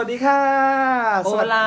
วัสดีค่ะโอสวัสดีลา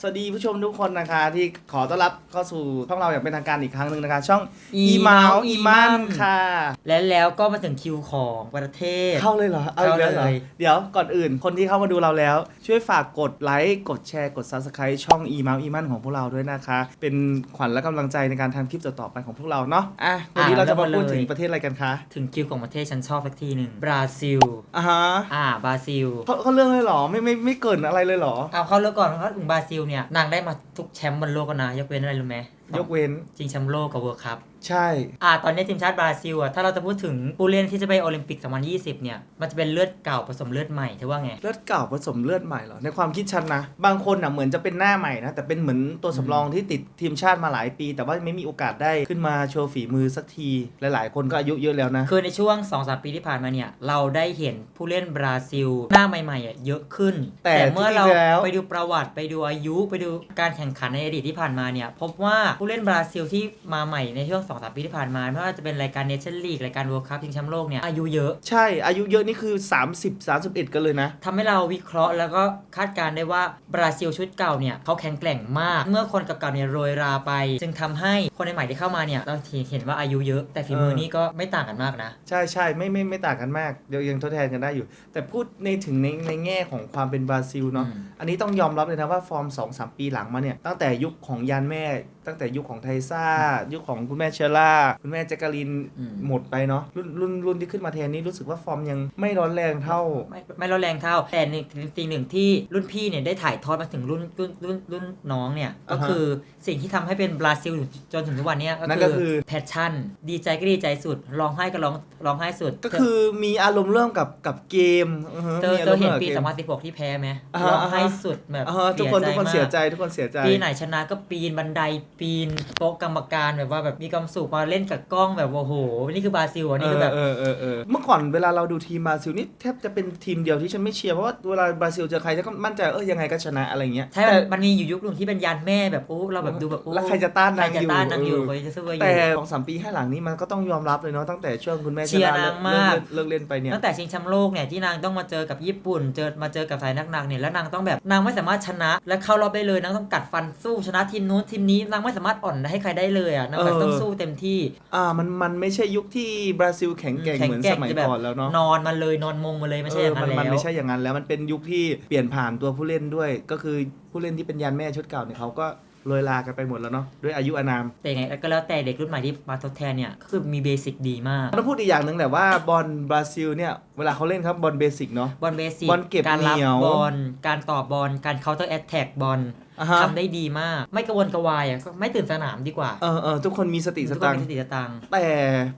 สวัสดีผู้ชมทุกคนนะคะ ที่ขอต้อนรับเข้าสู่ช่องเราอย่างเป็นทางการอีกครั้งหนึ่งนะคะ ช่องอีอีเมาเมาอีมันอีมันค่ะ และแล้วก็มาถึงคิวของประเทศ เข้าเลยเหรอเอาอีกแล้วเหรอเข้าเลย เดี๋ยวก่อนอื่น คนที่เข้ามาดูเราแล้ว ช่วยฝากกดไลค์กดแชร์กด subscribe ช่องอีเมาอีมันของพวกเราด้วยนะคะ เป็นขวัญและกำลังใจในการทำคลิปต่อๆไปของพวกเราเนาะอะวันนี้เราจะมาพูดถึงประเทศอะไรกันคะถึงคิวของประเทศฉันชอบสักทีหนึ่งบราซิล อ่าฮะอ่าบราซิลเขาเขาเรื่องเลยเหรอไม่ไม่ไม่เกรินอะไรเลยเหรอ เอาเข้าเรื่องก่อนเขาถึงบราซิลเนี่ยนางได้มาทุกแชมป์บนโลกแล้วนะยกเว้นอะไรรู้ไหมยกเว้น จริงแชมป์โลกกับเวิร์คัพ ใช่ อ่าตอนนี้ทีมชาติบราซิลอะถ้าเราจะพูดถึงผู้เล่นที่จะไปโอลิมปิก 2020 เนี่ย มันจะเป็นเลือดเก่าผสมเลือดใหม่เธอว่าไง เลือดเก่าผสมเลือดใหม่เหรอ ในความคิดฉันนะ บางคนอะเหมือนจะเป็นหน้าใหม่นะ แต่เป็นเหมือนตัวสำรองที่ติดทีมชาติมาหลายปี แต่ว่าไม่มีโอกาสได้ขึ้นมาโชว์ฝีมือสักที หลายๆ คนก็อายุเยอะแล้วนะ คือในช่วง 2-3 ปีที่ผ่านมาเนี่ยเราได้เห็นผู้เล่นบราซิลหน้าใหม่ๆอะเยอะขึ้น แต่เมื่อเราที่แล้วไปดูประวัติไปดูอายุไปดูการแข่งขันในอดีตที่ผ่านมาเนี่ยพบว่าผู้เล่นบราซิลที่มาใหม่ในช่วง2-3ปีที่ผ่านมาไม่ว่าจะเป็นรายการเนชั่นลีกรายการเวิลด์คัพชิงแชมป์โลกเนี่ยอายุเยอะใช่อายุเยอะนี่คือ 30 31 กันเลยนะ ทำให้เราวิเคราะห์แล้วก็คาดการณ์ได้ว่าบราซิลชุดเก่าเนี่ยเขาแข็งแกร่งมาก เมื่อคนเก่าๆเนี่ยโรยราไป จึงทำให้คนใหม่ๆที่เข้ามาเนี่ยเราเห็นว่าอายุเยอะ แต่ฝีมือเออนี่ก็ไม่ต่างกันมากนะ ใช่ใช่ไม่ไม่ไม่ต่างกันมากเดี๋ยวยังทดแทนกันได้อยู่ แต่พูดในถึงในในแง่ของความเป็นบราซิลเนาะอืม อันนี้ต้องยอมรับเลยนะว่าฟอร์ม2-3ปีหลังมาเนี่ยตั้งแต่ยุคของยานแม่ ตั้งแต่ยุคของไทซ่า ยุคของคุณแม่เชอร่า คุณแม่แจ็คกาลินอืมหมดไปเนาะรุ่นรุ่นรุ่นที่ขึ้นมาแทนนี่รู้สึกว่าฟอร์มยังไม่ร้อนแรงเท่า ไม่ไม่ร้อนแรงเท่า แต่ในสิ่งหนึ่งที่รุ่นพี่เนี่ยได้ถ่ายทอดมาถึงรุ่นรุ่นรุ่นรุ่นน้องเนี่ย ก็อ่าฮะคือสิ่งที่ทำให้เป็นบราซิลอยู่จนถึงทุกวันเนี้ยนั่นก็ก็คืคืออแพชชั่น ดีใจก็ดีใจสุดร้องไห้ก็ร้องร้องไห้สุด ก็คือมีอารมณ์เริ่มกับกับเกมอือฮะเธอมีเธอเห็นมณ์ปีกับกม2016ที่แพ้ไหมอ่าฮะร้องไห้สุดแบบอ่าฮะทุกคนทุกคนเสียใจมากทุกคนเสียใจ ปีไหนชนะก็ปีนบันไดปีนโต๊ะกรรมการแบบว่าแบบมีความสุขมาเล่นกับกล้องแบบโอ้โห นี่คือบราซิลอะนี่คือแบบ เออเออเออเมื่อก่อนเวลาเราดูทีมบราซิลนี่แทบจะเป็นทีมเดียวที่ฉันไม่เชียร์เพราะว่าเวลาบราซิลเจอใครฉันก็มั่นใจเออยังไงก็ชนะอะไรเงี้ยใช่แต่มันมันมีอยู่ยุคหนึ่งที่เป็นยานแม่แบบโอ้เราแบบดูแบบโอ้แล้วใครจะต้านใครนางจะอยู่ต้านนางอยู่เออใครจะสู้อแต่ยู่สองสามปีให้หลังนี้มันก็ต้องยอมรับเลยเนาะตั้งแต่ช่วงคุณแม่เชียร์ชะนางเลิมากเลิเลิกเล่นไปเนี่ยตั้งแต่ชิงแชมป์โลกเนี่ยที่นางต้องมาเจอกับญี่ปุ่น เจอมาเจอกับสายหนักๆเนี่ยแล้วนางต้องแบบนางไม่สามารถชนะและเข้ารอบได้เลยนางต้องกัดฟันสู้ชนะทีมนู้นทีมนี้นางไม่สามารถอ่อนให้ใครได้เลยอะนางแบบต้องสู้เต็มที่อ่ามันมันไม่ใช่ยุคที่บราซิลแข็งแกร่งเหมือนสมัยจะแบบก่อนแล้วเนาะนอนมาเลยนอนมงมาเลยไม่ใช่อย่างนั้นเมันแล้วมันไม่ใช่อย่างนั้นแล้วมันเป็นยุคที่เปลี่ยนผ่านตัวผู้เล่นด้วย ก็คือผู้เล่นที่เป็นยันแม่ชุดเก่าเนี่ยเขาก็โรยลากันไปหมดแล้วเนาะด้วยอายุอานาม แต่ยังไงก็แล้วแต่เด็กรุ่นใหม่ที่มาทดแทนเนี่ยก็คือมีเบสิกดีมากต้องพูดอีกอย่างหนึ่งแหละว่าบอลบราซิลเนี่ย เวลาเขาเล่นครับบอลเบสิกเนาะบอลเบสิกบอลเก็บการรับเหนียวบอลการต่อบอลการเคาน์เตอร์แอตแทกบอล อ่าฮะ ทำได้ดีมาก ไม่กระวนกระวายอะก็ไม่ตื่นสนามดีกว่าเออเออทุกคนมีสติสทุกคตันงมีค์สติสตังค์ แต่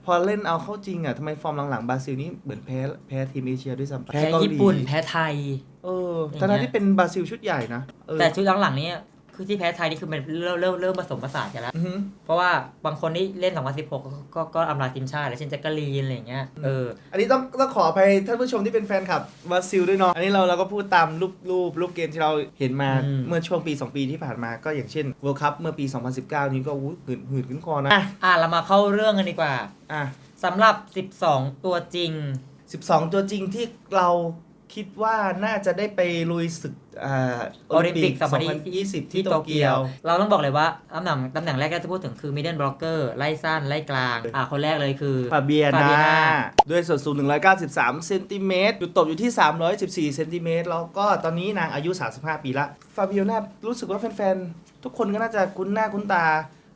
พอเล่นเอาเข้าจริงอะทำไมฟอร์มหลังๆบราซิลนี่เหมือนแพ้แพ้ทีมเอเชียด้วยซ้ำแพ้เกาหลีญี่ปุ่น แพ้ไทย เอออย่างเงี้ย ทั้งๆที่เป็นบราซิลชุดใหญ่นะเออแต่ชุดหลังๆเนี้ คือที่แพ้ไทยนี่คือมันเริ่มเริ่มเริ่มผสมผสานกันแล้ว อือฮึเพราะว่าบางคนที่เล่น 2016 ก็ก็ก็อำลาทีมชาติ แล้วเช่นแจ็คกะลีนอะไรอย่างเงี้ยเออ อันนี้ต้องต้องขออภัยท่านผู้ชมที่เป็นแฟนคลับบราซิลด้วยเนาะ อันนี้เราเราก็พูดตามรูปรูปรูปเกมที่เราเห็นมาอืม เมื่อช่วงปี 2 ปีที่ผ่านมาก็อย่างเช่น World Cup เมื่อปี 2019 นี้ก็อู้หืดหืดขึ้นคอนะ อะอะเรามาเข้าเรื่องกันดีกว่าอะ สำหรับ 12 ตัวจริง 12 ตัวจริงที่เรา คิดว่าน่าจะได้ไปลุยศึกอ่าโอลิมปิก 2020 ที่โตเกียว เราต้องบอกเลยว่าตำแหน่งตำแหน่งแรกที่จะพูดถึงคือ middle blocker ไล่สั้น ไล่กลาง อะคนแรกเลยคือฟาเบียฟาเบียนานาด้วยส่วนสูง 193 เซนติเมตรจุดตบอยู่ที่ 314 เซนติเมตรแล้วก็ตอนนี้นางอายุ 35 ปีละฟาเบียนารู้สึกว่าแฟนๆ ทุกคนก็น่าจะคุ้นหน้าคุ้นตา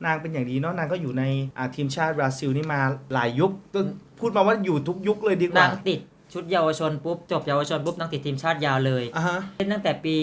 นางเป็นอย่างดีเนาะนางก็อยู่ในอ่าทีมชาติบราซิลนี่มาหลายยุคก็พูดมาว่าอยู่ทุกยุคเลยดีกว่านางติด ชุดเยาวชนปุ๊บจบเยาวชนปุ๊บนางติดทีมชาติยาวเลยอะฮะ เล่นตั้งแต่ปี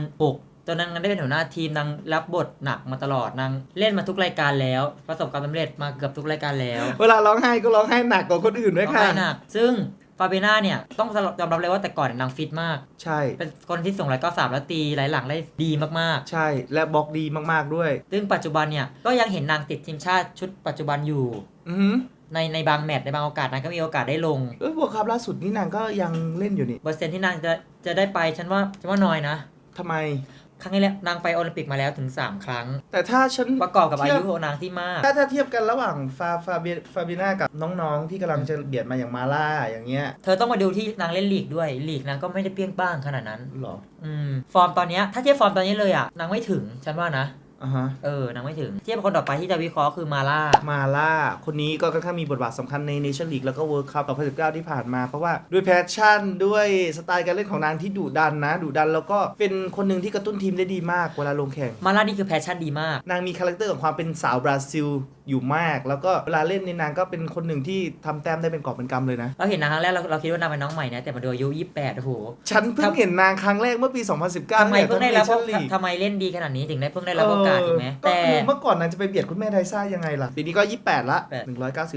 2006 ตอนนั้นนางได้เป็นหัวหน้าทีมนางรับบทหนักมาตลอดนางเล่นมาทุกรายการแล้ว ประสบความสำเร็จมาเกือบทุกรายการแล้วเวลาร้องไห้ก็ร้องไห้หนักกว่าคนอื่นด้วยค่ะ ร้องไห้หนักซึ่งฟาเบนาเนี่ยต้องยอมรับเลยว่าแต่ก่อนเนยนางฟิตมาก ใช่ เป็นคนที่ส่งร้อยเก้าสามแล้วตีไหลหลังได้ดีมากใช่ และบล็อกดีมากๆด้วย ๆ ซึ่งปัจจุบันเนี่ยก็ยังเห็นนางติดทีมชาติชุดปัจจุบันอยู่ อือหือ ในในบางแมตช์ในบางโอกาสนางก็มีโอกาสได้ลงเอ้ยบัวครับล่าสุดนี่นางก็ยังเล่นอยู่นี่เปอร์เซ็นต์ที่นางจะจะได้ไปฉันว่าฉันว่าน้อยนะ ทำไม ครั้งที่แล้วนางไปโอลิมปิกมาแล้วถึง 3 ครั้ง แต่ถ้าฉันประกอบกับอาเทียุบของนางที่มาก ถ้าถ้าเทียบกันระหว่างฟาฟาเบียฟาบิน่ากับน้องๆ ที่กำลังจะเบียดมาอย่างมาล่าอย่างเงี้ยเธอต้องมาดูที่นางเล่นลีกด้วยลีกนางก็ไม่ได้เปรี้ยงป้างขนาดนั้น หรอ อืมฟอร์มตอนเนี้ยถ้าเทียบฟอร์มตอนนี้เลยอะนางไม่ถึงฉันว่านะ อ่าฮะเออนางไม่ถึง เทียบกับคนต่อไปที่จะวิเคราะห์คือมาล่า มาล่า คนนี้ก็ค่อนข้างมีบทบาทสำคัญในเนชั่นลีกแล้วก็เวิร์ c คัพ2019 ที่ผ่านมาเพราะว่าด้วยแพชชั่นด้วยสไตล์การเล่นของนางที่ดุดันนะดุดันแล้วก็เป็นคนหนึ่งที่กระตุ้นทีมได้ดีมากเวลาลงแข่ง มาล่านี่คือแพชชั่นดีมาก นางมีคาแรคเตอร์ของความเป็นสาวบราซิลอยู่มาก แล้วก็เวลาเล่นในนางก็เป็นคนหนึ่งที่ทำแต้มได้เป็นกอบเป็นกำเลยนะ เราเห็นนางครั้งแรกเราเราคิดว่านางเป็นน้องใหม่นะแต่มาดูอายุ28โอ้โหฉันเพิ่งเห็นนางครั้งแรกเมื่อปี 2019ทำไมเพิ่งได้รับชั่นลีกทำไมเล่นดีขนาดนี้ถึงได้เพิ่งได้รับโอกาสถูกไหมก็แต่ คือเมื่อก่อนนางจะไปเบียดคุณแม่ไดซ่ายังไงล่ะ ปีนี้ก็ 28 ละ แปด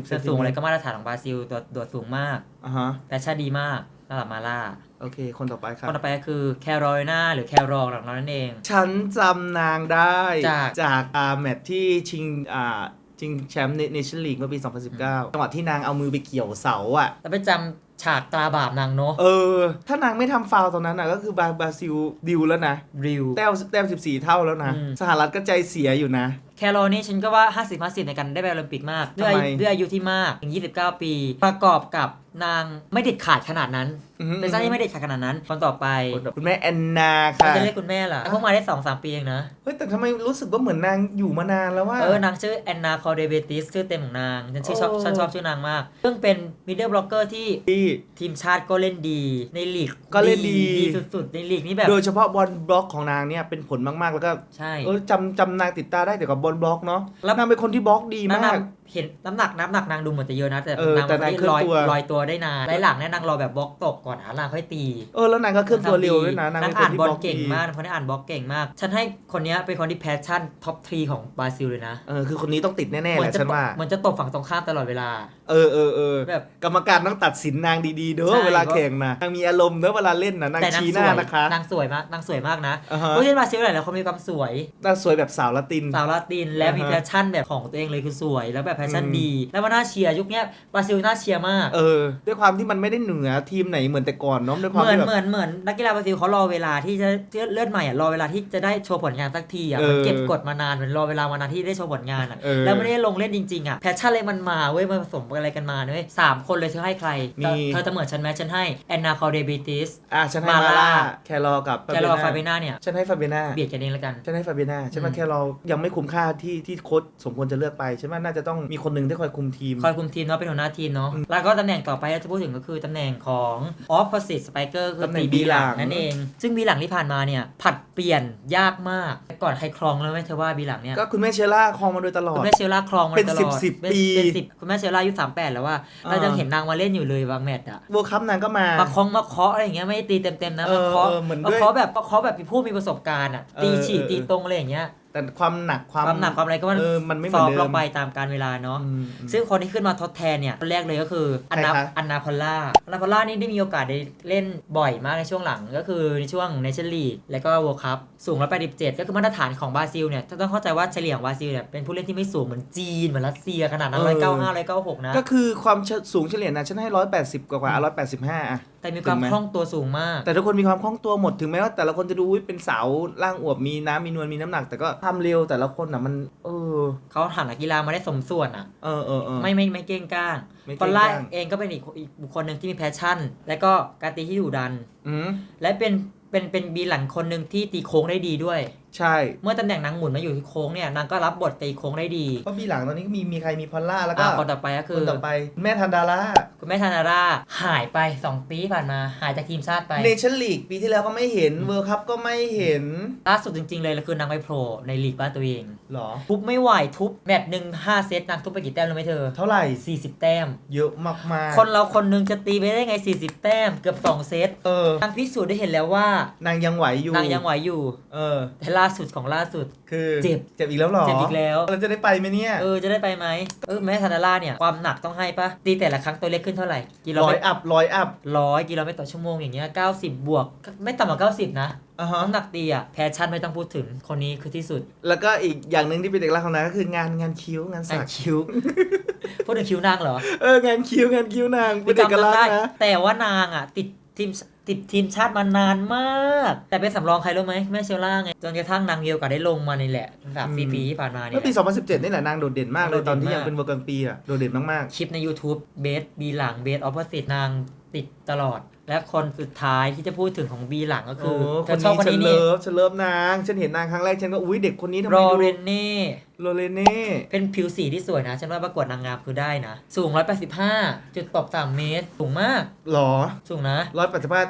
190เซส่วนนติสูงเมอะไรตรก็มาตรฐานของบราซิลตัวตัวสูงมากอ่าฮะแพชชั่นดีมากสำหรับมาล่าโอเค คนต่อไปครัคบนต่อไปก็คือแคโรไลนาหรือแครอลหลังนั้นเอง ฉันจำนางได้จากจากอาแมตช์ที่ชิงอ่าชิงแชมป์เนชั่นลีกเมื่อปี 2019จังหวะที่นางเอามือไปเกี่ยวเสาอะแล้วไปจำ ฉากตราบาปนางเนาะ เออ ถ้านางไม่ทำฟาวล์ตอนนั้นอะก็คือบราบราซิลดิวแล้วนะ ริว แต้มแต้ม14เท่าแล้วนะ อืม สหรัฐก็ใจเสียอยู่นะแค โรนี่ฉันก็ว่า 50 50 ในการได้ไปโอลิมปิกมาก ด้วยทำไม ด้วยอายุที่มากถึง29 ปี ประกอบกับนางไม่เด็ดขาดขนาดนั้นอือฮึเป็นซ่าที่ไม่เด็ดขาดขนาดนั้นคนต่อไปคุณแม่แอนนาเราค่ะจะเรียกคุณแม่เหรอเพิ่งมาได้ 2-3 ปีเองนะ เฮ้ยแต่ทำไมรู้สึกว่าเหมือนนางอยู่มานานแล้วว่า เออ นางชื่อแอนนาคอเดเบติสชื่อเต็มของนางฉันชื่อชอบโอ้ ฉันชอบชื่อนางมากเพิ่งเป็นมิดเดิลบล็อกเกอร์ที่ที่ ทีมชาติก็เล่นดีในลีกก็เล่นดี ดีสุดๆ ในลีกนี้แบบ โดยเฉพาะบอลบล็อกของนางเนี่ยเป็นผลมากๆ แล้วก็ใช่ เออจำจำนางติดตาได้เกี่ยวกับบอลบล็อกเนาะแล้วนางเป็นคนที่บล็อกดีนางมาก เห็นน้ำหนักน้ำหนักนางดูเหมือนจะเยอะนะ แต่เออนางแต่เป็นคนที่นางลอยเคลื่อนตัว ลอยตัวได้นานไล่หลังเนี่ยนางรอแบบบล็อกตกก่อนหาหลังค่อยตีเออแล้วนางก็เคลื่อนตัวเร็วด้วยนะนางเป็นคอ่านนที่บอลบล็อกเก่งดีมากคนที่อ่านบล็อกเก่งมาก ฉันให้คนเนี้ยเป็นคนที่แพชชั่นท็อปทรีของบราซิลเลยนะเออคือคนนี้ต้องติดแน่ๆเหแหมืละจะฉันว่า เหมือนจะตบฝั่งตรงข้ามตลอดเวลา เออเออเออแบบกรรมการต้องตัดสินนางดีๆเด้ใช่ อเวลาแข่งนะนางมีอารมณ์เด้อเวลาเล่นนะนางแต่นางชี้หสน้าวยนะคะนางสวยมากนางสวยมากนะอ่าฮะผู้เล่นบราซิลหลายๆคนมีความสวย นางสวยแบบสาวละติน สาวลาตินและมีอ่าฮะ แพชชั่นแบบของตัวเองเลยคือสวย แล้วแบบแพชชั่นอืมดี แล้วมันน่าเชียร์ยุคเนี้ยบราซิลน่าเชียร์มากเออด้วยความที่มันไม่ได้เหนือทีมไหนเหมือนแต่ก่อนเนาะด้วยคเหวามมือนที่แบบเหมือนเหมือนนักกีฬาบราซิลเขารอเวลาที่จะเลือดใหม่อะรอเวลาที่จะได้โชว์ผลงานสักทีอะเออมันเก็บกดมานานเหมือนรอเวลามานานที่ได้โชว์ผลงานอะเออแล้วไม่ได้ลงเล่นจริงๆอะแพชชั่นเลยมันมาเว้ยมันผสมอะไรกันมาเว้ยสามคนเลยเธอให้ใครมีเธอจะเหมือนฉันไหมฉันให้แอนนาคอเดบิติสอะฉันให้มามาล่าล่าแครอกับแกรอฟาเบนาเนี่ยฉันให้ฟาเบนาเบียดกันเองแล้วกันฉันให้ฟาเบนาฉันว่าอืมแค่เรายังไม่คุ้มค่าที่ที่โค้ชสมควรจะเลือกไปฉันว่าน่าจะต้องมีคนหนึ่งที่คอยคุมทีม คอยคุมทีมเนาะเป็นหัวหน้าทีมเนาะอืมแล้วก็ตำแหน่งต่อไปที่จะพูดถึงก็คือตำแหน่งของ opposite spiker คือตำแหน่งปีบีหลังบีหลังนั่นเอง ซึ่งบีหลังที่ผ่านมาเนี่ยผัดเปลี่ยนยากมากแต่ก่อนใครครองแล้วไหมเธอว่าบีหลังเนี่ยก็คุณแม่เชล่าครองมาโดยตลอคุดณแม่เชลล่าครองมาเป็นตลอดสิบๆเป็นปีเป็นสิบคุณแม่เชลล่าอายุสามแปดแล้วว่าอ่าเรายังเห็นนางมาเล่นอยู่เลยบางแมตช์อะเวิร์คัพนางก็มามาคองมาเคาะอะไรอย่างเงี้ยไม่ได้ตีเต็มๆนะเอมาอเคาะเออเหมือนมาด้วยเคาะแบบมาเคาะแบบมีผู้มีประสบการณ์อะตีเออฉีกเออตีตรงอะไรอย่างเงี้ย แต่ความหนักความความหนักความอะไรก็มันเออมันไม่เหซมืออนฟเดิลมงไปตามการเวลาเนาะ อืมอืม ซึ่งคนที่ขึ้นมาทดแทนเนี่ยคนแรกเลยก็คืออันนาใครคะ อันนาพอลล่าอันนาพอลล่านี่ได้มีโอกาสได้เล่นบ่อยมากในช่วงหลังก็คือในช่วงเนชั่นลีกแล้วก็ World Cup สูง 187 ก็คือมาตรฐานของบราซิลเนี่ยต้องเข้าใจว่าเฉลี่ยของบราซิลเนี่ยเป็นผู้เล่นที่ไม่สูงเหมือนจีนเหมือนรัสเซียขนาดนั้นเออ195 196 นะ ก็คือความสูงเฉลี่ยนะฉันให้ร้อยแปดสิบกว่ากว่าร้อยแปดสิบห้าอะแต่มีความถึงไหมคล่องตัวสูงมาก แต่ทุกคนมีความคล่องตัวหมดถึงแม้ว่าแต่ละคนจะดูอุ๊ยเป็นสาวร่างอวบมีน้ำมีนวลมีน้ำหนัก แต่ก็ทำเร็วแต่ละคนอะมัน เออเขาหันนักกีฬามาได้สมส่วนอะเออเออเออไม่ไม่ไม่เก้งก้างไม่พเก้อลงล่าก้างเองก็เป็นอีกอีกบุคคลหนึ่งที่มีแพชชั่น และก็การตีที่ดุดันอืมและเป็น เป็นเป็นบีหลังคนหนึ่งที่ตีโค้งได้ดีด้วย ใช่ เมื่อตำแหน่งนางหมุนมาอยู่ที่โค้งเนี่ยนางก็รับบทตีโค้งได้ดีเพราะบีหลังตอนนี้ก็มีมีใครมีพอลล่าแล้วก็อ่าคนต่อไปก็คืคนอต่อไปแม่ทันดาร่าคุณแม่ธนาราหายไป 2 ปีที่ผ่านมาหายจากทีมชาติไปเนชั่นลีกปีที่แล้วก็ไม่เห็นเวิร์คัพก็ไม่เห็นล่าสุดจริง ๆ เลยคือนางไปโผล่ในลีกบ้านตัวเอง หรอ ทุบไม่ไหวทุบแมตช์หนึ่งห้าเซตนางทุบไปกี่แต้มรู้ไหมเธอ เท่าไหร่ 40 แต้ม เยอะมากๆคนเราคนหนึงจะตีไปได้ไง 40 แต้มเกือบ 2 เซตเออนางพิสูจน์ได้เห็นแล้วว่า นางยังไหวอยู่นางยังไหวอยู่ เออ แต่ล่าสุดของล่าสุด คือเจ็บ เจ็บอีกแล้วเหรอเจ็บอีกแล้ว เราจะได้ไปไหมเนี่ย เออจะได้ไปไหมเออแม่ธนาราเนี่ยความหนักต้องให้ปะตีแต่ละครั้งตัวเล็กขึ้นเท่าไหร่กิโลร้อเมยตรอัพร้อยอัพ ร้อยกิโลเมตรต่อชั่วโมงอย่างเงี้ย90บวก ไม่ต่ำกว่า90นะอ่าฮะ น้ำหนักตีอะแพชชั่นไม่ต้องพูดถึงคนนี้คือที่สุดแล้วก็อีกอย่างหนึ่งที่เป็นเอกลักษณ์ของนางก็คืองานงานคิ้วงานงาสันกคิ้ว พูดถึงคิ้วนางเหรอเอองานคิ้วงานคิ้วนางเป็นเอกลักษได้ณ์นะ แต่ว่านางอะติด ทีมติดทีมชาติมานานมาก แต่เป็นสำรองใครรู้ไหมแม่เชลล่าไงจนกระทั่งนางมีโอกาสได้ลงมานี่แหละสามสี่ปีที่ผ่านมาเนี่เมื่อปีย2017 นี่แหละนางโดดเด่นมากเลยโดดเด่นตอนที่มากยังเป็นเวอร์กลางปีอะโดดเด่นมากคลิปใน YouTube เบสบีหลังเบสออฟเ s สิตนางติดตลอด และคนสุดท้ายที่จะพูดถึงของบีหลังก็ๆคือโอ้เธคนอชอบนี้คนฉันนี้นี่เลิฟฉันเลิฟนาง ฉันเห็นนางครั้งแรกฉันก็อุ้ยเด็กคนนี้ทำไมโรดูเรนเน่โรเลเน่เป็นผิวสีที่สวยนะ ฉันว่าประกวดนางงามคือได้นะ สูง 185 จุดตบ3เมตร สูงมากหรอ สูงนะร้อยแปดสิบห้า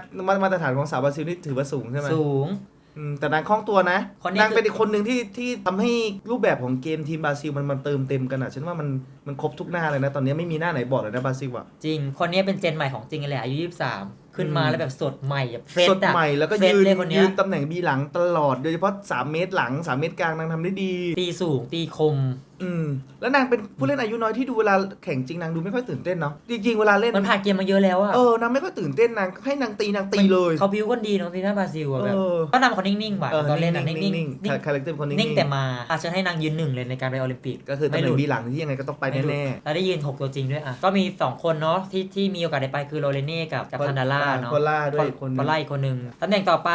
มาตรฐานของสาวบราซิลนี่ถือว่าสูงใช่ไหมสูง อืมแต่นางคล่องตัวนะคนนี้นางคือเป็นอีกคนหนึ่งที่ที่ทำให้รูปแบบของเกมทีมบราซิลมันมันเติมเต็มกันอะฉันว่ามันมันครบทุกหน้าเลยนะ ตอนนี้ไม่มีหน้าไหนบอดเลยนะบราซิลอะ จริง คนนี้เป็นเจนใหม่ของจริงเลยอายุ 23 ขึ้นมาอืม แล้วแบบสดใหม่แบบเฟรชสดอะใหม่แล้วก็เฟรชยืนเลยคนเนี้ยืยนตำแหน่งบีหลังตลอดโดยเฉพาะ 3 เมตรหลัง 3 เมตรกลางนางทำได้ดี ตีสูงตีคม อืมแล้วนางเป็นผู้เล่นอายุน้อยที่ดูเวลาแข่งจริงนางดูไม่ค่อยตื่นเต้นเนาะจริงๆเวลาเล่นมันผ่านเกมมาเยอะแล้วอะเออนางไม่ค่อยตื่นเต้นนางให้นางตีนางตีเลยเขาบิวกันดีเนาะทีมชาติบราซิลอะแบบเออ ก็นำเขานิ่งๆว่ะเออตอนเล่นอะนิ่งๆนิ่นิ่งงๆคาแรคเตอร์คนนิ่งๆ นิ่งแต่มาอาจจะให้นางยืนหนึ่งเลยในการไปโอลิมปิกก็คือตำแหไม่หน่ลุงดบีหลังที่ยังไงก็ต้องไปม่หลุดแน่แล้วได้ยืน6ตัวจริงด้วยอะก็มี 2 คนเนาะที่ที่มีโอกาสได้ไปคือโรเลเน่กับกับๆทันดาร่าเนาะพอล่าด้วยอีกคนหพนึ่องล่าอีกคนหนึ่งตำแหน่งต่อไป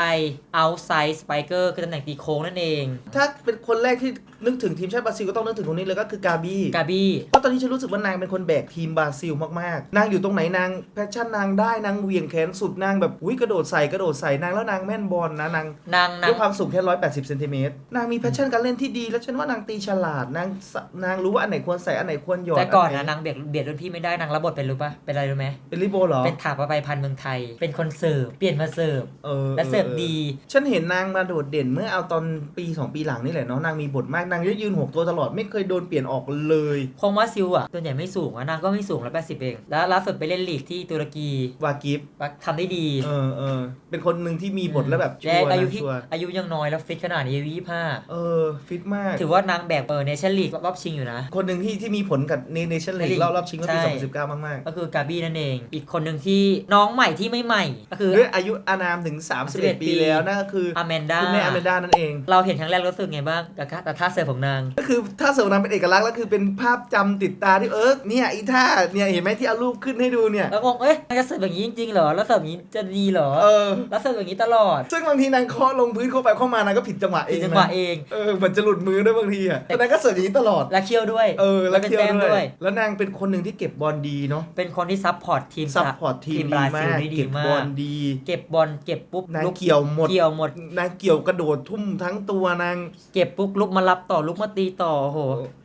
outside spiker คือตำแหน่งตีโค้งนั่นเอง ถ้าเป็นคนแรกที่นึกถึงทีมชาติบราซิลก็ต้องนึกถึงคนนี้เลยก็คือกาบี้กาบี้เพราะตอนนี้ฉันรู้สึกว่านางเป็นคนแบกทีมบราซิลมากๆ นางอยู่ตรงไหนนางแพชชั่นนางได้นางเหวี่ยงแขนสุดนางแบบอุ้ยกระโดดใส่กระโดดใส่นางแล้วนางแม่นบอลนะนางนางนาด้งวยความสูงแค่180เซนติเมตรนางมีแพชชั่นการเล่นที่ดี แล้วฉันว่านางตีฉลาดนางสนางรู้ว่าอันไหนควรใส่อันไหนควรหยอดแต่ก่อนไหนะนางเบียดเบียดรุ่นพี่ไม่ได้นางรับบทเป็นรู้ปะเป็นอะไรรู้ไหมเป็นลิโบเหรอเป็นถาปะไปพันเมืองไทย เป็นคนเสิร์ฟเปลี่ยนมาเสิร์ฟเออและเสิร์ฟดีฉันเห็นนางมาโดดเด่นเมื่อเอาตอนปี 2 ปีหลังนี่แหละเนาะนางมีบทมากนางยืนหกตัวตลอดไม่เคยโดนเปลี่ยนออกเลยคงว่าซิลอะตัวใหญ่ไม่สูงอะนางก็ไม่สูงแล้วแปดสิบเอง แล้วล่าสุดไปเล่นลีกที่ตุรกีวากิฟทำได้ดี เออเออเป็นคนหนึ่งที่มีบทแล้วแบบชัและวร์อายุนะที่ชัวร์อายุยังน้อยแล้วฟิตขนาดนี้อายุยี่ห้าเออฟิตมาก ถือว่านางแบบเออเนชั่นลีกรอบชิงอยู่นะ คนหนึ่งที่ที่มีผลกับเนชั่นลีก League รอบรอบชิงเมื่อปีใช่2019มากก็คือกาบี้นั่นเอง อีกคนหนึ่งที่น้องใหม่ที่ไม่ใหม่ ก็คือๆด้วยอายุอานามถึง31 31ปีแล้วนั่นก็คืออแมนดาคุณแม่อเมนดานั่นเอง เราเห็นครั้งแรกรู้สึกไงบ้างกับท่าแต่ท่าเสิร์ฟของนางก็คือถ้าเสริมนางเป็นเอกลักษณ์แล้วคือเป็นภาพจำติดตาที่เออเนี่ยอีท่าเนี่ยเห็นไหมที่เอารูปขึ้นให้ดูเนี่ย แล้วงงเอ๊ะนางจะเสิร์ฟอย่างนี้จริงๆเหรอ แล้วเสิร์ฟอย่างนี้จะดีเหรอ เออ แล้วเสิร์ฟอย่างนี้ตลอดซึ่งบางทีนางเคาะลงพื้นเข้าไปเข้ามานางก็ผิดจังหวะเอผิดงจังหวะนะเอง เออเหมือนจะหลุดมือด้วยบางทีอะแต่นางก็เสิร์ฟอย่างนี้ตลอด และเคี่ยวด้วยเออแล้วเป็นเที่ยวแต้ม ด้วย แล้วนางเป็นคนหนึ่งที่เก็บบอลดีเนาะเป็นคนที่ซัพพอร์ตทีมซัพพอร์ตทีมบดีราซิลมากได้ดีเก็บมาบอลดีเก็บบอลเก็บปุ๊บนางลุกเกี่ยวหมดเกี่ยวหมด นางเกี่ยวกระโดดทุ่มทั้งตัวนาง เก็บปุ๊บลุกมารับต่อลุกมาตีต่อโอ้โห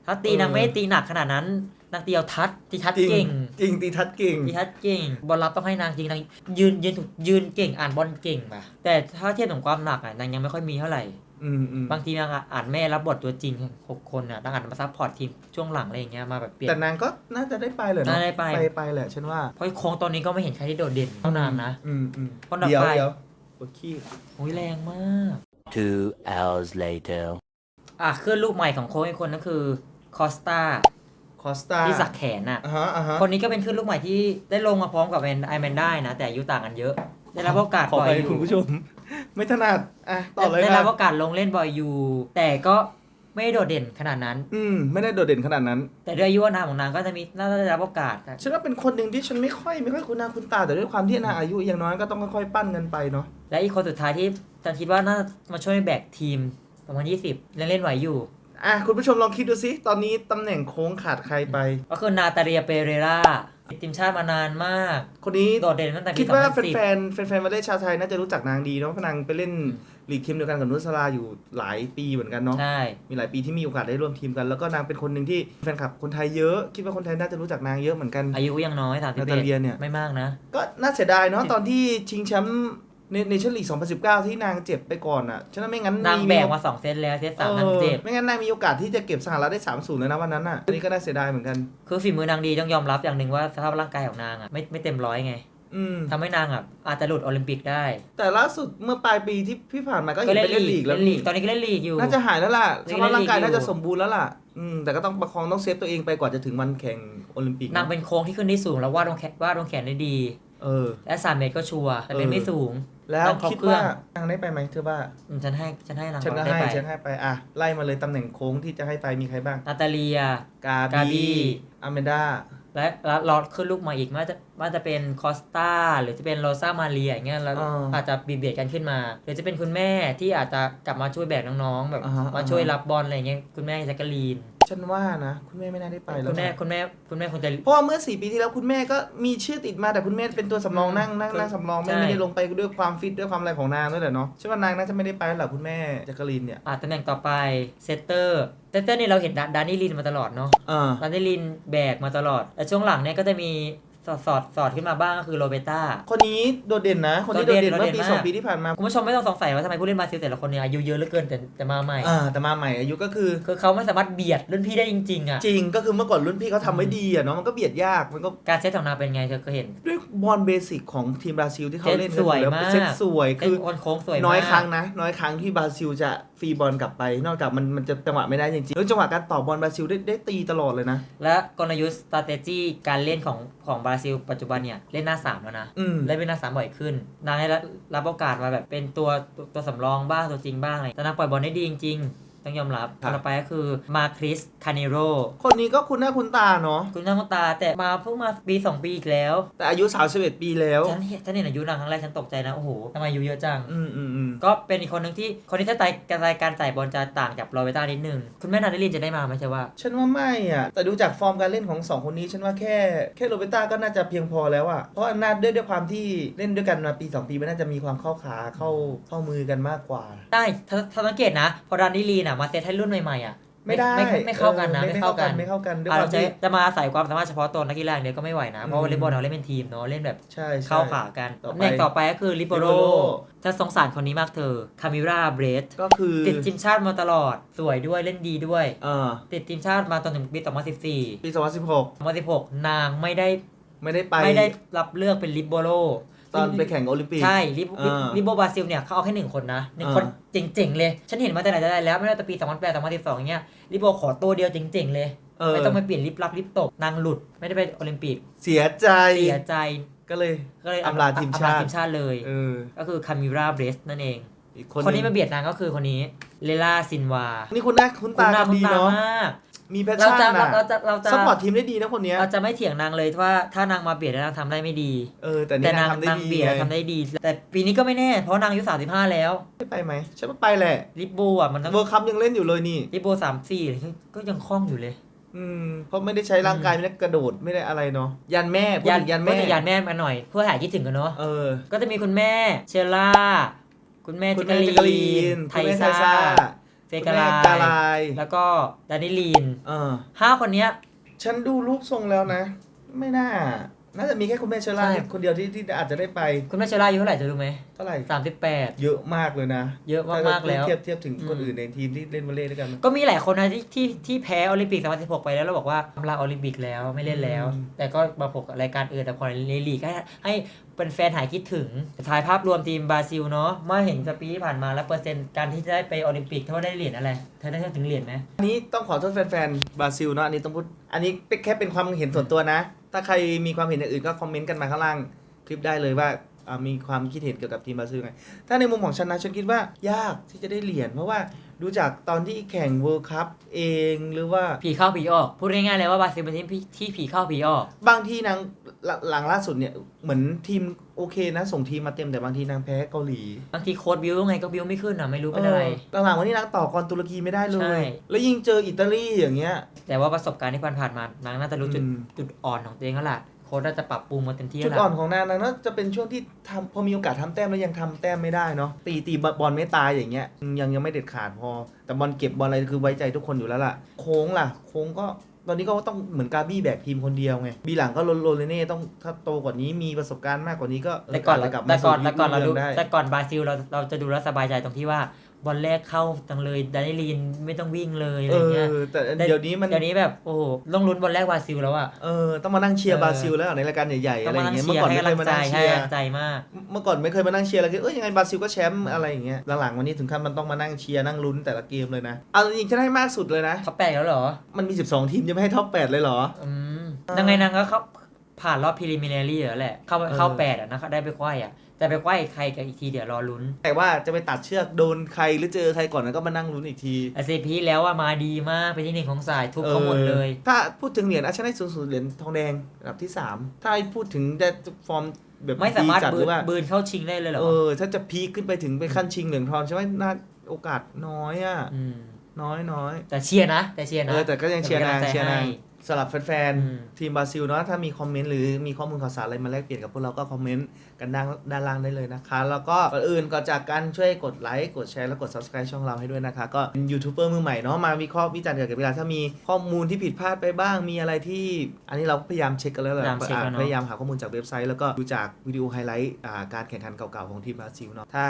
ถ้าตีเออนางไม่ได้ตีหนักขนาดนั้นนางตีเอาทัดตีทัดจริงเก่งจริงตีทัดเก่งตีทัดเก่งบอลรับต้องให้นางจริงนางยืนยืนถูกยืนเก่งอ่านบอลเก่งป่ะแต่ถ้าเทียบถึงความหนักอะนางยังไม่ค่อยมีเท่าไหร่อืมอืมบางทีนางอ่านแม่รับบทตัวจริงหกคนอะนางอ่านมาซัพพอร์ตทีมช่วงหลังอะไรอย่างเงี้ยมาแบบเปลี่ยนแต่นางก็น่าจะได้ไปเลยเนาะน่าได้ไปไปไปแหละฉันว่าเพราะโค้งตอนนี้ก็ไม่เห็นใครที่โดดเด่นเท่านางนะอืมอืมคนต่อเดี๋ยวไปเดี๋ยวปวดขี้โอ้ยแรงมาก Two hours later. อะเคลื่อนลูกใหม่ของโค้งอีกคนก็คือคอสตาคอสตาที่สักแขนอะ อ่าฮะอ่าฮะคนนี้ก็เป็นขึ้นลูกใหม่ที่ได้ลงมาพร้อมกับแมนไอแมนได้นะ แต่อายุต่างกันเยอะ ได้รับโอกาสขอบ่อไปยอยู่คุณผู้ชม ไม่ถนัดอะต่อเลยได้ครัรับบโอกาสลงเล่นบ่อยอยู่ แต่ก็ไม่ได้โดดเด่นขนาดนั้น อืมไม่ได้โดดเด่นขนาดนั้น แต่ด้วยอายุอานามของนางก็จะมีน่าจะได้รับโอกาสฉันว่าเป็นคนหนึ่งที่ฉันไม่ค่อยไม่ค่อยคุ้นหน้าคุ้นตาแต่ด้วยความที่นางอายุยังน้อยก็ต้องค่อยๆปั้นกันไปเนาะและอีกคนสุดท้ายที่ฉันคิดว่าน่ามาช่วยแบกทีม 2020ยังเล่นไหวอยู่ อะคุณผู้ชมลองคิดดูซิตอนนี้ตำแหน่งโค้งขาดใครไป ก็คือนาตาเลียเปเรราติดทีมชาติมานานมาก คนนี้โดดเด่นตั้งแต่ปีคิดว่าแ2010ฟนๆแฟนๆวอลเลย์ชาวไทยน่าจะรู้จักนางดีเนาะเพราะนางไปเล่นลีกทีมเดียวกันกับนุสลาอยู่หลายปีเหมือนกันเนาะใช่มีหลายปีที่มีโอกาสได้ร่วมทีมกัน แล้วก็นางเป็นคนหนึ่งที่แฟนคลับคนไทยเยอะคิดว่าคนไทยน่าจะรู้จักนางเยอะเหมือนกัน อายุยังน้อย31นาตาเลียเนี่ยไม่มากนะ ก็น่าเสียดายเนาะตอนที่ชิงแชมป์ ในในชั่นลีก2019 ที่นางเจ็บไปก่อนอะฉะนั้นไม่งั้นนางแบกมีมาสองเซตแล้วเซตสามนางเจ็บ ไม่งั้นนางมีโอกาสที่จะเก็บสหรัฐได้ 3-0 เลยนะวันนั้นอะอันนี้ก็น่าเสียดายเหมือนกัน คือฝีมือนางดีต้องยอมรับอย่างหนึ่งว่าสภาพร่างกายของนางอะไม่ไม่เต็มร้อยไงอืมทำให้นางอะอาจจะหลุดโอลิมปิกได้ แต่ล่าสุดเมื่อปลายปีที่พี่ผ่านมาก็เห็นไปเล่นลีกแล้วเล่นลีนี่กตอนนี้ก็เล่นลีกอยู่ น่าจะหายแล้วล่ะเล่สนภาพร่างกายลีกอยู่น่าจะสมบูรณ์แล้วล่ะอืมแต่ก็ต้องประคองต้องเซฟตัวเองไปกว่าจะถึงวันแข่งโอลิมปิกนางเป็นโค้งที่ขึ้นได้สูงแล้ววาดตรงแขนวาดตรงแขนได้ดี เออ และสามเมตรก็ชัวร์แต่เป็นเออ ไม่สูงแล้วนางครบคิดเครื่ว่าองนางได้ไปไหมเธอว่าอืมฉันให้ฉันให้นางฉันก็ได้ให้ไปฉันให้ไปอะไล่มาเลยตำแหน่งโค้งที่จะให้ไปมีใครบ้าง นาตาเลีย กากาบี้บีอเมนดาและแล้วรอขึ้นลูกมาอีกไมันจะมันจะเป็นคอสตาหรือจะเป็นโรซามาเรียอย่างเงี้ยแล้วอ่าอาจจะบีบเบียดกันขึ้นมา หรือจะเป็นคุณแม่ที่อาจจะกลับมาช่วยแบกน้องๆแบบอ่าฮะมาช่วยรับบอลอะไรเงี้ยคุณแม่แจ็คกะลีน ฉันว่านะคุณแม่ไม่น่าได้ไปแล้วคุณแม่นะคุณแม่คุณแม่คงจะ เพราะว่าเมื่อสี่ปีที่แล้วคุณแม่ก็มีชื่อติดมาแต่คุณแม่เป็นตัวสำรองนั่งนั่งนั่งสำรองไม่ใช่ ไม่ได้ลงไปด้วยความฟิตด้วยความอะไรของนางด้วยแหละเนาะใช่ว่านางน่าจะไม่ได้ไปแล้วแหละคุณแม่แจักรีนเนี่ยอ่าตำแหน่งต่อไปเซตเตอร์เซตเตอร์นี่เราเห็นดาดานี่ลินมาตลอดเนาะเออดานี่ลินแบกมาตลอดแต่ช่วงหลังเนี่ยก็จะมี สอดสอดสอดขึ้นมาบ้างก็คือโรเบต้า คนนี้โดดเด่นนะ คนนี้โดโดดดเด่เด่นนเมื่อปีโดดเด่นมาก สองปีที่ผ่านมาคุณผู้ชมไม่ต้องสงสัยว่าทำไมผู้เล่นบราซิลแต่ละคนเนี่ยอายุเยอะเหลือเกินแต่แต่มาใหม่ อ่าแต่มาใหม่อายุก็คือ คือเขาไม่สามารถเบียดรุ่นพี่ได้จริงๆอะจริงก็คือเมื่อก่อนรุ่นพี่เขาทำไว้ดีอะเนาะมันก็เบียดยากมันก็การเซตของนางเป็นไงเธอก็เห็น ด้วยบอลเบสิกของทีมบราซิลที่เขาเล่นเซตสวยกันอมากเซตสวยคืคืออคนโค้งสวยมาก น้อยครั้งนะ น้อยครั้งที่บราซิลจะฟ รีบอลกลับไป นอกจากมันมันจะจังหวะไม่ได้จริงๆแล้วจังหวะการต่อบอลบราซิลได้ได้ตีตลอดเลยนะ และกลยุทธ์ strategy การเล่นของของบราซิลปัจจุบันเนี่ย เล่นหน้าสามแล้วนะ อืม เล่นเป็นหน้าสามบ่อยขึ้น นางได้รับรับโอกาสมาแบบเป็นตัวตัวตัวสำรองบ้างตัวจริงบ้างอะไรแต่นางปล่อยบอลได้ดีจริง ๆ ต้องยอมรับครับ ต่อไปก็คือมาคริสคาเนโรคนนี้ก็คุ้นหน้าคุ้นตาเนาะคุณหน้าคุณตาแต่มาเพิ่งมาปีสองปีอีกแล้ว แต่อายุ31ปีแล้ว ฉันเห็นฉันเห็นอายุนางครั้งแรกฉันตกใจนะ โอ้โหทำไมอายุเยอะจัง อืมอืมอืมก็เป็นอีกคนหนึ่งที่คนที่สไตล์การสไตล์การจ่ายบอลจะต่างจากโรเบต้านิดนึง คุณแม่นาเดลินจะได้มาไหมใช่ว่า ฉันว่าไม่อะแต่ดูจากฟอร์มการเล่นของสองคนนี้ ฉันว่าแค่แค่โรเบต้าก็น่าจะเพียงพอแล้วอะเพราะอำนาจด้วยด้วยความที่เล่นด้วยกันมาปี2ปีมันน่าจะมีความเข้าขาเข้าเข้ามือกันมากกว่า ได้ถ้าถ้าสังเกตนะ พอดานนี่ลีนอะมาเซตให้รุ่นใหม่ๆอะไม่ได้ไม่ไม่เข้ากันนะออไม่เข้ากันไม่เข้ากันด้วยอะควาเรามจะที่จะมาอาศัยความสามารถเฉพาะตัวนักกีฬาอย่างเดียวก็ไม่ไหวนะเพราะว่าอืมวอลเลย์บอลเราเล่นเป็นทีมเนาะเล่นแบบใช่ใช่เข้าขากันต่อไปตำแหน่งต่อไปก็คือลิโปโร Libero ถ้าสงสารคนนี้มากเธอคามิราเบรสก็คือติดทีมชาติมาตลอดสวยด้วยเล่นดีด้วยเออติดทีมชาติมาตอนถึงปี 2014 ปี 2016 2016 นางไม่ได้ไม่ได้ไปไม่ได้รับเลือกเป็นลิโบโร ตอนไปแข่งโอลิมปิก ใช่ลิโบอ่าลิโบบราซิลเนี่ยเขาเอาแค่หนึ่งคนนะหนึ่งอ่าคนเจ๋งๆเลย ฉันเห็นมาแต่ไหนแต่ไรแล้วไม่ว่าแต่ปี 2008 2012อย่างเงี้ยลิโบขอตัวเดียวเจ๋งๆเลย เออไม่ต้องไปเปลี่ยนลิฟต์รับลิฟต์ตกนางหลุดไม่ได้ไปโอลิมปิกเสียใจเสียใจก็เลย ก็เลยอำลาทีมชาติ อำลทีมชาติเลย เออก็คือคามิราเบรสนั่นเอง อีกคคนนหที่มาเบียดนางก็คือคนนี้เลล่าซินวา นี่คุณหน้าคุณตาหน้ากันคุณดีตาเนาะ มาก มีแพชเราชั่นจะอะเราจะเราจะสปอร์ตทีมได้ดีนะคนเนี้ยเราจะไม่เถียงนางเลยว่าถ้านางมาเบียดแล้วนางทำได้ไม่ดี เออแต่นี่แต่นานางงทำได้นางดีเบียดไงทำได้ดี แต่ปีนี้ก็ไม่แน่ เพราะนางอายุ35 แล้วได้ไปไหมฉันว่าไปแหละลิปโบอะมันต้องเวิร์คคัพยังเล่นอยู่เลยนี่ ลิปโบสามสี่ก็ยังคล่องอยู่เลย อืมเพราะไม่ได้ใช้ร่างกายไม่ได้กระโดดไม่ได้อะไรเนาะยันแม่พูดถึงยันพูดแม่ถึงยันแม่มาหน่อยเพื่อหายคิดถึงกันเนาะ เออ ก็จะมีคุณแม่เชล่า คุณแม่คุจิณกแม่ลีจิกรีน น ไทคุณแม่ไทซ่า ซ่า เฟคุณกาแม่ลกาาลาย แล้วก็ดานิลีนเออห้าคนเนี้ย ฉันดูรูปทรงแล้วนะ ไม่น่า น่าจะมีแค่คุณแม่เชอร่าใช่ที่คนเดียวที่ที่อาจจะได้ไปคุณแม่เชล่าอายุเท่าไหร่จะรู้ไหมเท่าไหร่สามสิบแปด เยอะมากเลยนะเยอะมากๆแล้ว เทียบเทียบถึงคนอืมอื่นในทีมที่เล่นวอลเลย์ด้วยกัน ก็มีหลายคนนะที่ที่ที่แพ้โอลิมปิก2016 ไปแล้วแล้วบอกว่าลาโอลิมปิกแล้วไม่เล่นแล้ว อืม แต่ก็มาพบกับรายการอื่นแต่พอในลีกให้ให้เป็นแฟนหายคิดถึงสุดท้ายภาพรวมทีมบราซิลเนาะเมื่อเห็นสปีที่ผ่านมาแล้วเปอร์เซ็นต์การที่จะได้ไปโอลิมปิกเท่าได้เหรียญอะไรเธอได้ถึงเหรียญไหมอันนี้ต้องขอโทษแฟนๆบราซิลเนาะอันนี้ต้องพูดอันนี้เป็นแค่เป็นความเห็นส่วนตัวนะ ถ้าใครมีความเห็นอย่างอื่นก็คอมเมนต์กันมาข้างล่างคลิปได้เลยว่า อ่ามีความคิดเห็นเกี่ยวกับทีมบราซิลไง ถ้าในมุมของฉันนะฉันคิดว่ายากที่จะได้เหรียญเพราะว่าดูจากตอนที่แข่งเวิลด์คัพเองหรือว่าผีเข้าผีออก พูดง่ายๆเลยว่าบราซิลเป็นทีมที่ผีเข้าผีออก บางทีนางหลังหลังล่าสุดเนี่ย เหมือนทีมโอเคนะส่งทีมมาเต็มแต่บางทีนางแพ้เกาหลี บางทีโค้ดบิวยังไงก็บิวไม่ขึ้นอะไม่รู้เป็นอะไรเออหลังๆวันนี้นางต่อกรตุรกีไม่ได้เลใช่ ย แล้วยิ่งเจออิตาลีอย่างเงี้ย แต่ว่าประสบการณ์ที่ผ่านๆมานางน่าจะรู้จุดอืม จุดอ่อนของตัวเองแล้วล่ะโค้ดน่าจะปรับปรุงมาเต็มที่จุดแล้วอ่อนล่ะของนางนั้นน่าจะเป็นช่วงที่ทำพอมีโอกาสทำแต้มแล้วยังทำแต้มไม่ได้เนาะตีตีบอลไม่ตายอย่างเงี้ยยังยังไม่เด็ดขาดพอ แต่บอลเก็บบอลอะไรคือไว้ใจทุกคนอยู่แล้วล่ะ โค้งล่ะ โค้งก็ตอนนี้ก็ต้องเหมือนกาบี้แบกทีมคนเดียวไง บีหลังก็โรโรเลเน่ต้องถ้าโตกว่านี้มีประสบการณ์มากกว่านี้ก็แต่ก่อนจจะกลับมาแต่ก่อนสู่แต่ก่อนเรารุ่ดูงงได้แต่ก่อนบราซิลเราเราจะดูแล้วสบายใจตรงที่ว่า บอลแรกเข้าตังเลยดานิลีนไม่ต้องวิ่งเลยอะเอไรเงี้ยอแต่เดี๋ยวนี้มันเดี๋ยวนี้แบบโอ้โหต้องลุ้นบอลแรกบราซิลแล้วอะเออต้องมานั่งเชียร์เออบราซิลแล้วในรายการใหญ่ๆต้ออะงไรอมาย่างนั่งเงี้ยเชีเมื่ยอร์ก่อนให้ไม่เคยกำลัมางนั่งเชียร์ใจให้กำลังใจมาก เมื่อก่อนไม่เคยมานั่งเชียร์แล้วก็เอ้ยยังไงบราซิลก็แชมป์อะไรอย่างเงี้ยหลังๆวันนี้ถึงขั้นมันต้องมานั่งเชียร์นั่งลุ้นแต่ละเกมเลยนะเอาจริงๆฉันให้มากสุดเลยนะท็อปแปดแล้วเหรอมันมี12ทีมจะไม่ให้ท็อป8เลยเหรออืมยังไงนางก็เข้าผ่านรอบพรีลิมินารีแล้วแหละเข้าเออเข้าแปดอะนะได้ไปคว้ายอะ แต่ไปไขว้ใครกันอีกทีเดี๋ยวรอลุ้น แต่ว่าจะไปตัดเชือกโดนใครหรือเจอใครก่อนแล้วก็มานั่งลุ้นอีกทีอาเซพีแล้วว่ามาดีมากเป็นที่หนึ่งของสายทุบเขาหมดเลยออถ้าพูดถึงเหรียญอาชนะสูงสุดเหรียญทองแดงอันดับที่ 3 ถ้าพูดถึงจะฟอร์มแบบไม่สามารถดีจัดหบืรืนอว่าบืนเข้าชิงได้เลยเหรอเออถ้าจะพีคขึ้นไปถึงไปขั้นชิงเหรียญทองใช่ไหมน่าโอกาสน้อยอะมน้อยน้อยแต่เชียร์นะ แต่เชียร์เอนะอแต่ก็ยังเชียร์นางป็กำลัใจเชียร์นางให้ สำหรับแฟนอืมๆทีมบราซิลเนาะถ้ามีคอมเมนต์หรือมีข้อมูลข่าวสารอะไรมาแลกเปลี่ยนกับพวกเราก็คอมเมนต์กันด้านด้านล่างได้เลยนะคะ แล้วก็ก่อนอื่นก็จากการช่วยกดไลค์กดแชร์แล้วกด subscribe ช่องเราให้ด้วยนะคะ ก็เป็นยูทูบเบอร์มือใหม่เนาะมาวิเคราะห์วิจารณ์เกี่ยวกับเวลาถ้ามีข้อมูลที่ผิดพลาดไปบ้างมีอะไรที่ อันนี้เราก็พยายามเช็คกันแล้วแหละพยายามเช็คแล้วเนอะ พยายามหาข้อมูลจากเว็บไซต์แล้วก็ดูจากวิดีโอไฮไลท์อ่าการแข่งขันเก่าๆของทีมบราซิลเนาะถ้า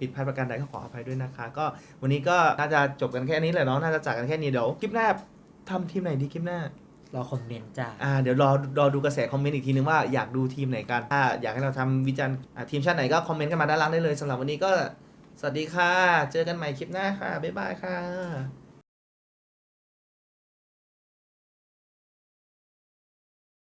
ผิดพลาดประการใดก็ขออภัยด้วยนะคะ ก็วันนี้ก็น่าจะจบกันแค่นี้แหละเนาะน่าจะจากกันแค่นี้เดี๋ยวคลิปหน้าทำทีมไหนดีคลิปหน้า รอคอมเมนต์จ้าอ่าเดี๋ยวรอรอดูกระแสคอมเมนต์อีกทีนึงว่าอยากดูทีมไหนกันถ้าอยากให้เราทำวิจารณ์อ่าทีมชาติไหนก็คอมเมนต์กันมาด้านล่างได้เลยสำหรับวันนี้ก็สวัสดีค่ะ เจอกันใหม่คลิปหน้าค่ะบ๊ายบายค่ะ